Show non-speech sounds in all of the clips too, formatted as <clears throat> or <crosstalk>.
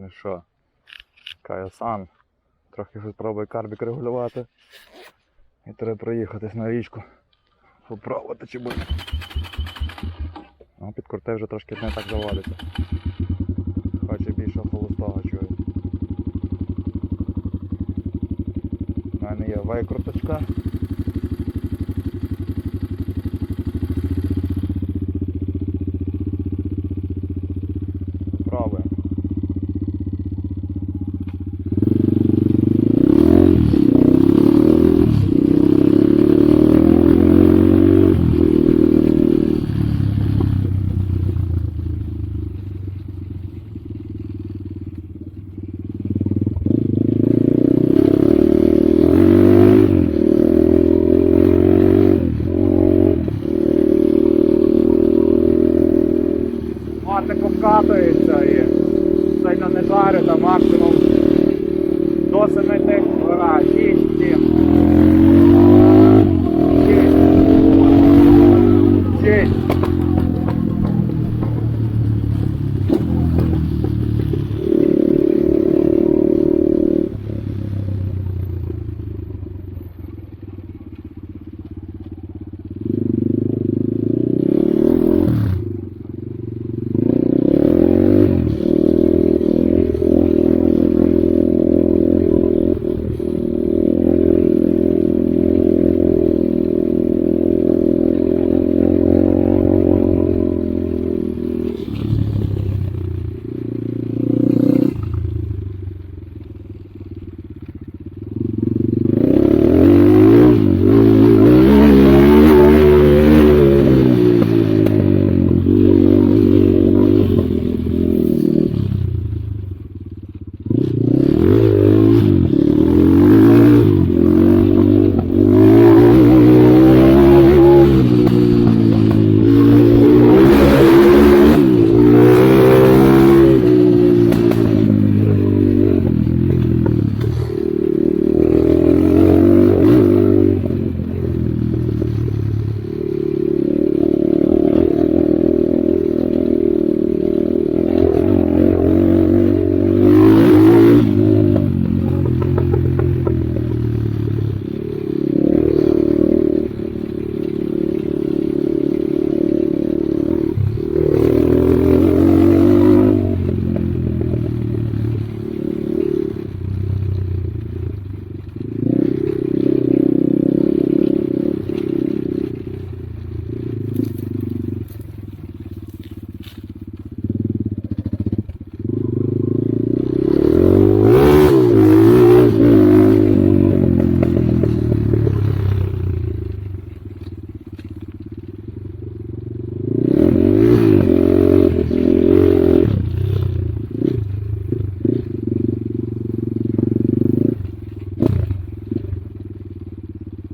Ну що, Каясан. Трохи вже пробую карбік регулювати. І треба проїхатись на річку. Попробувати чи буде. Ну, підкрутив вже трошки не так заводиться. Хоче більше холостого чую. У мене є викруточка.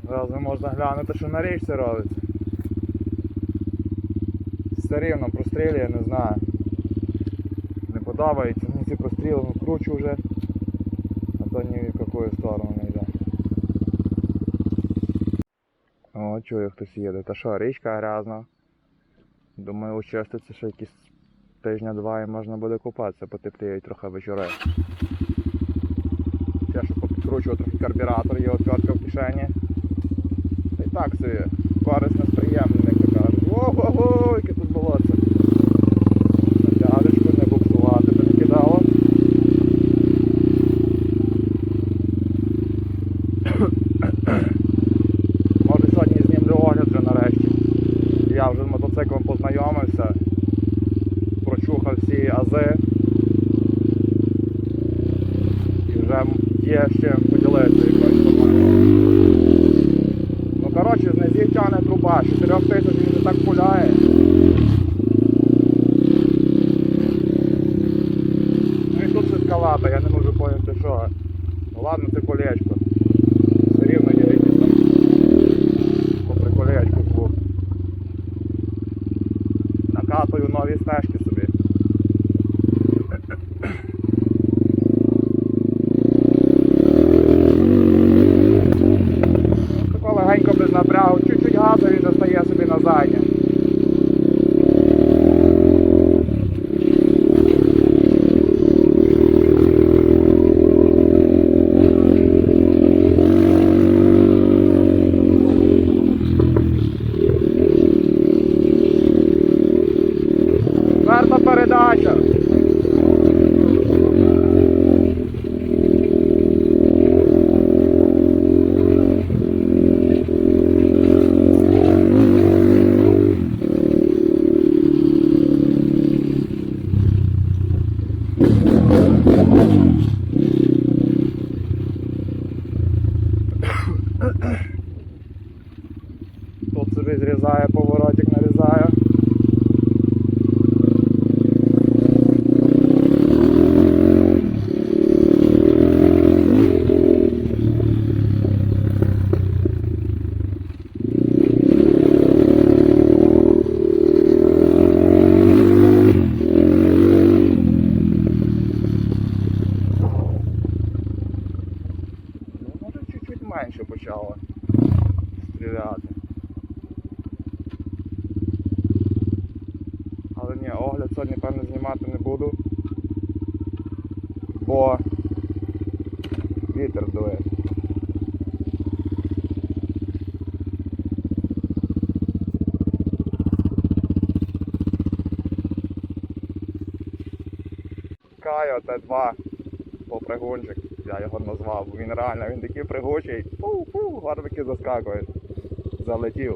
Зараз можна глянути, що на річці робиться. Все рівно прострілює, не знаю. Не подобається, мені ці простріли, ну кручу вже, а то ні в яку сторону не йде. О, чую, хтось їде. Та що, річка грязна. Думаю, очиститься ще якісь тижня-два і можна буде купатися, потепліють трохи вечори. Ще що попідкручував трохи карбюратор, є отвертка в кишені. Та корисно так Тут розрізає стріляти. Але ні, огляд сьогодні певно знімати не буду. Бо вітер дує. Кайо Т2 попригунчик, я його назвав. бо Він реально, він такий пригучий. Пу-пу, гарбики заскакують. Залетів.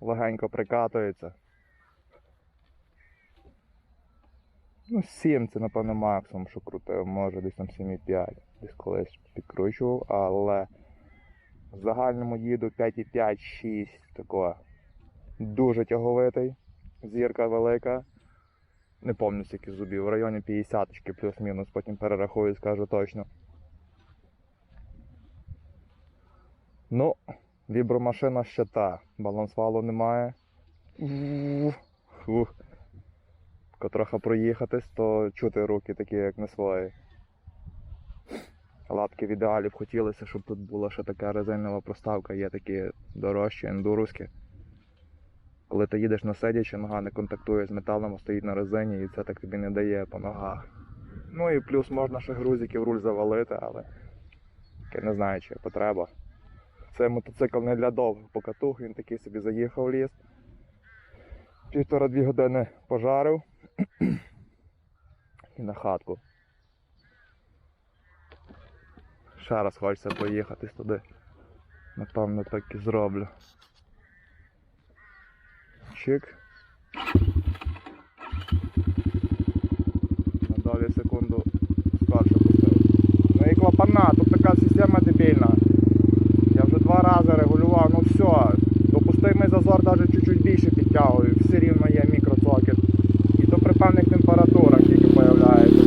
Легенько прикатується. Ну, 7 це, напевно, максимум, що крутив, може десь там 7,5. Десь колись підкручував, але в загальному їду 5,5-6 такого. Дуже тяговитий, зірка велика. Не пам'ятаю скільки зубів, в районі 50 плюс-мінус, потім перерахую, скажу точно. Ну, вібромашина ще та. Балансвалу немає. Ух. Трохи проїхатись, то чути руки такі, як не свої. Лапки в ідеалі б хотілося, щоб тут була ще така резинова проставка, є такі дорожчі, ендуруські. Коли ти їдеш на сидячи, нога не контактує з металом, стоїть на резині і це так тобі не дає по ногах. Ну і плюс можна ще грузиків руль завалити, але я не знаю, чи потреба. Це мотоцикл не для довгих покатух, він такий собі заїхав в ліс. Півтора-дві години пожарив і на хатку. Ще раз хочеться поїхати туди. Напевно, так і зроблю. Чик. На долі секунду старше поставив. Ну і клапана, тут така система дебільна. Я вже два рази регулював, ну все. Допустимий зазор навіть чуть-чуть більше підтягую, все рівно є мікроцокет. І то при певних температурах тільки появляється.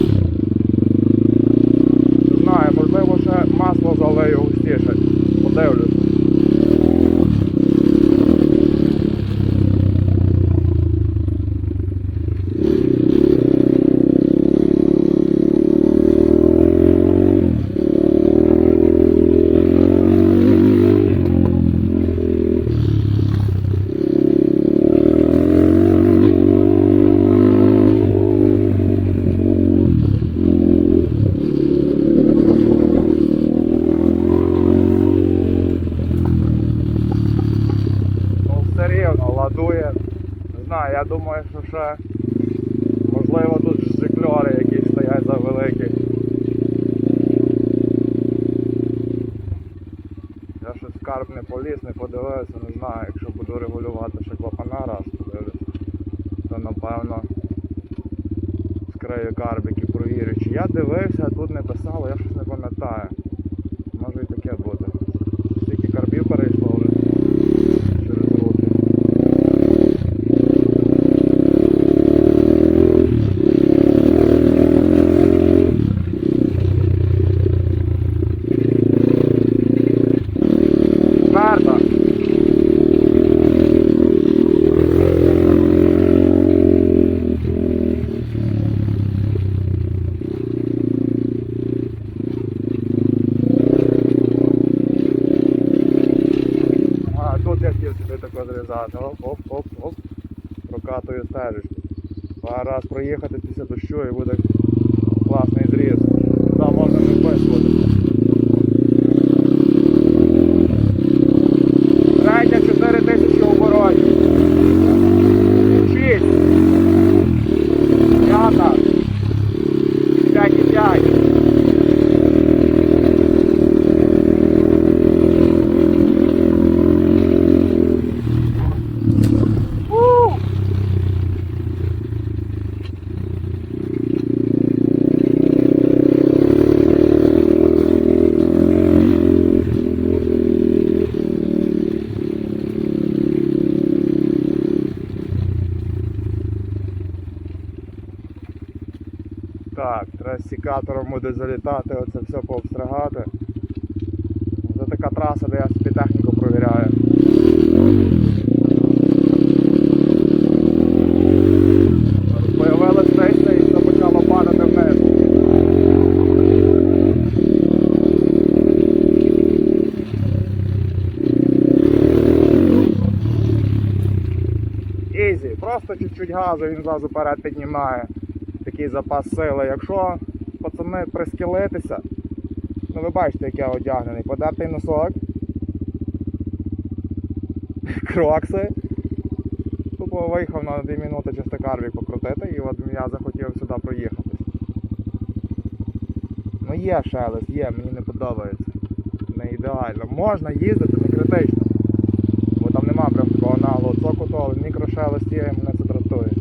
Не знаю, можливо ще масло залию густіше. Подивлюсь. Ну, все рівно ладує. Не знаю, я думаю, що ще можливо тут жикльори якісь стоять завеликі. Я щось в карп не поліз, не подивився, не знаю, якщо буду регулювати ще клапана раз, подивлюсь, то напевно скрию карбики, провірю. Чи я дивився, а тут не писало, я щось не пам'ятаю. Може і таке бути. Скільки карбів перейшло вже через руки. Мерда. А, тут я хотів собі тако зрізати. Оп, оп, оп, оп. Прокатую стежечку. Пара раз проїхати після дощу і буде класний зріз. Там можна не вписувати. буде залітати, оце все пообстригати. Це така траса, де я собі техніку провіряю. Появилась рейса і почало падати вниз. Ізі, просто чуть-чуть газу він зразу перед піднімає. Такий запас сили, якщо пацани прискілитися, ну ви бачите, як я одягнений, подертий носок, крокси. Тупо виїхав на 2 минути чисто карвік покрутити і от я захотів сюди проїхатись. Ну є шелест, є, мені не подобається. Не ідеально. Можна їздити, не критично. Бо там нема прям такого наглого цокоту, але мікрошелест є, і мене це дратує.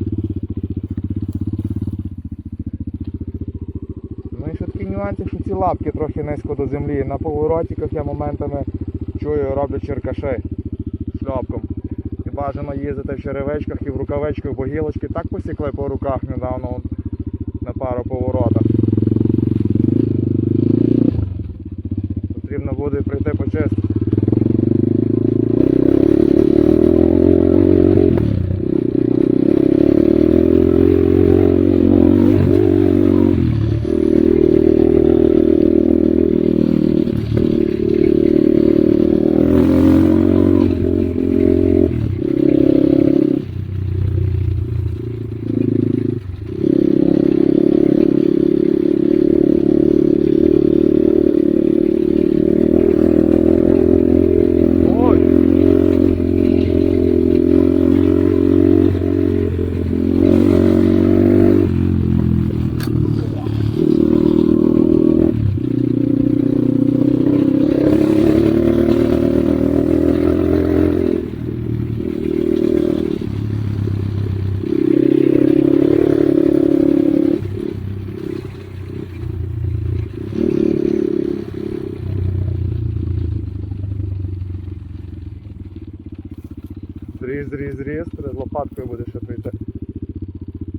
Ну нюансик, що ці лапки трохи низько до землі. На поворотіках я моментами чую, роблять черкаши шляпком. І бажано їздити в черевичках і в рукавичках, бо гілочки так посікли по руках недавно на пару поворотах. Потрібно буде прийти почистити. Ой! Зріз, зріз, зріз, перед лопаткою буде ще прийти.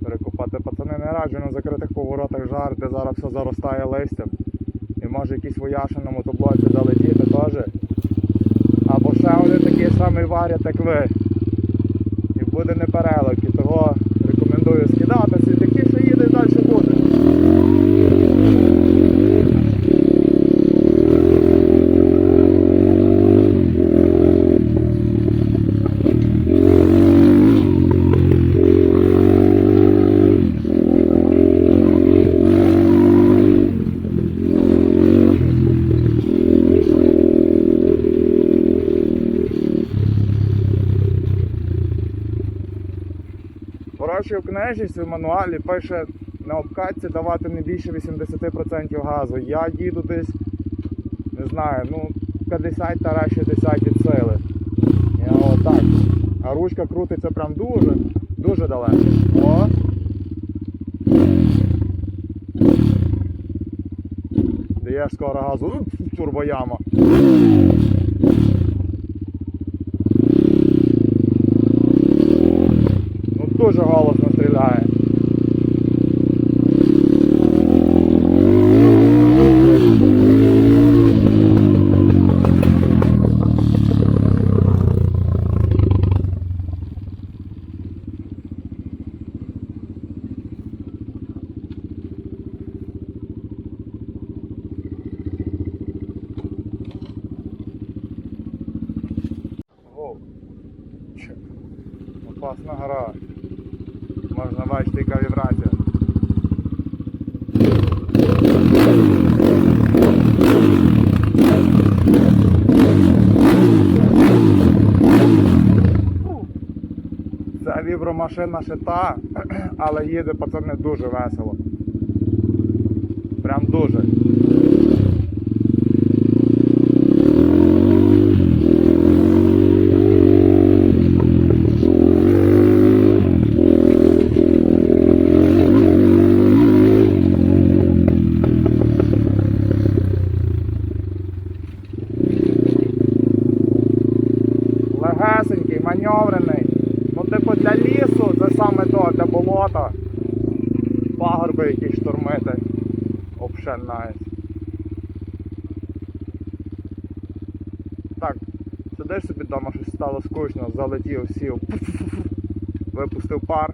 Перекопати. Пацани не раджу на закритих поворотах жарти, зараз все заростає листям. І може якийсь вояша на мотоблоці залетіти теж. Або ще вони такий самий варять, як ви. І буде непереливки. Того рекомендую скидатися і такий, що їде далі буде. В мануалі пише на обкатці давати не більше 80% газу. Я їду десь, не знаю, ну 50 та 60 від сили. Я отак. А ручка крутиться прям дуже, дуже далеко. О! Даєш скоро газу, уп, турбояма. Ну дуже голосно стріляє. Воу. Чек. Опасна гора. Можна бачити, яка вібрація. Це вібромашина ще та, <clears throat> але їде пацани дуже весело. Прям дуже. легесенький, маневрений. Ну, типу, для лісу це саме то, для болота. Пагорби якісь штурмити. Вообще найс. Так, сидиш собі вдома, скучно, залетів, сів, випустив пар.